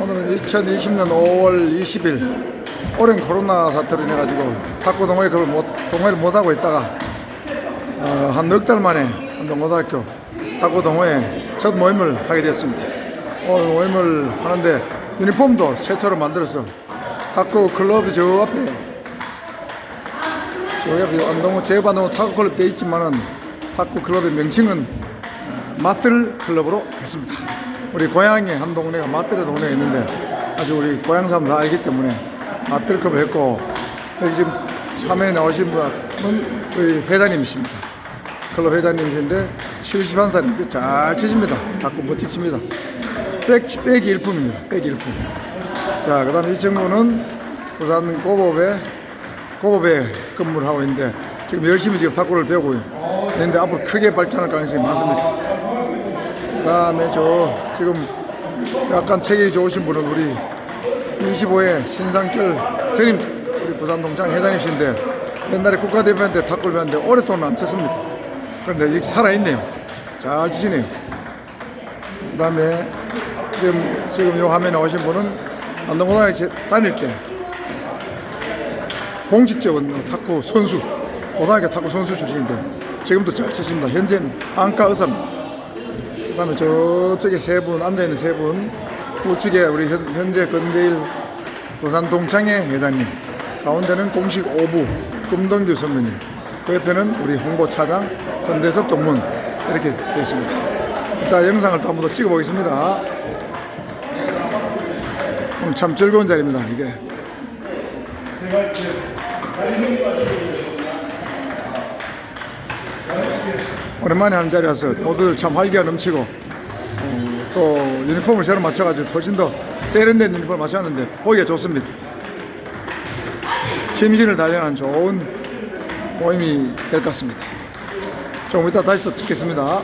오늘은 2020년 5월 20일 오랜 코로나 사태로 인해 가지고 탁구 동호회 그걸 못 동호회를 못 하고 있다가 어, 한넉 달 만에 한동고등학교 탁구 동호회 첫 모임을 하게 됐습니다. 오늘 모임을 하는데 유니폼도 최초로 만들어서 탁구 클럽이 저 앞에 저 옆에 안동호 제반동호 탁구 클럽 돼 있지만은 탁구 클럽의 명칭은 어, 마뜰 클럽으로 했습니다. 우리 고향에 한 동네가 마뜰의 동네가 있는데 아주 우리 고향 사람 다 알기 때문에 클럽을 했고 여기 지금 화면에 나오신 분은 우리 회장님이십니다. 클럽 회장님이신데 71살인데 잘 치십니다. 탁구 멋지게 칩니다. 백, 백이 일품입니다. 백이 일품. 자, 그 다음에 이 친구는 부산 고법에, 고법에 근무를 하고 있는데 지금 열심히 지금 탁구를 배우고 있는데 앞으로 크게 발전할 가능성이 많습니다. 그 다음에 저 지금 약간 체격이 좋으신 분은 우리 25회 신상철 전임 우리 부산 동창 회장님이신데 옛날에 국가대표한테 탁구를 배웠는데 오랫동안 안 쳤습니다. 그런데 이렇게 살아있네요. 잘 치시네요. 그 다음에 지금, 지금 요 화면에 오신 분은 안동고등학교 제- 다닐 때 공식적인 탁구 선수, 고등학교 탁구 선수 출신인데 지금도 잘 치십니다. 현재는 안과 의사입니다. 그 다음에 저쪽에 세 분, 앉아있는 세 분, 우측에 우리 현, 현재 건대일 부산 동창회 회장님, 가운데는 공식 5부 금동규 선배님, 그 옆에는 우리 홍보차장 건대섭 동문 이렇게 되어 있습니다. 이따 영상을 또 한 번 더 찍어보겠습니다. 오늘 참 즐거운 자리입니다. 이게 오랜만에 하는 자리라서 모두들 참 활기가 넘치고 어, 또 유니폼을 새로 맞춰가지고 훨씬 더 세련된 유니폼을 맞췄는데 보기가 좋습니다. 심신을 단련한 좋은 모임이 될 것 같습니다. 조금 이따 다시 또 찍겠습니다.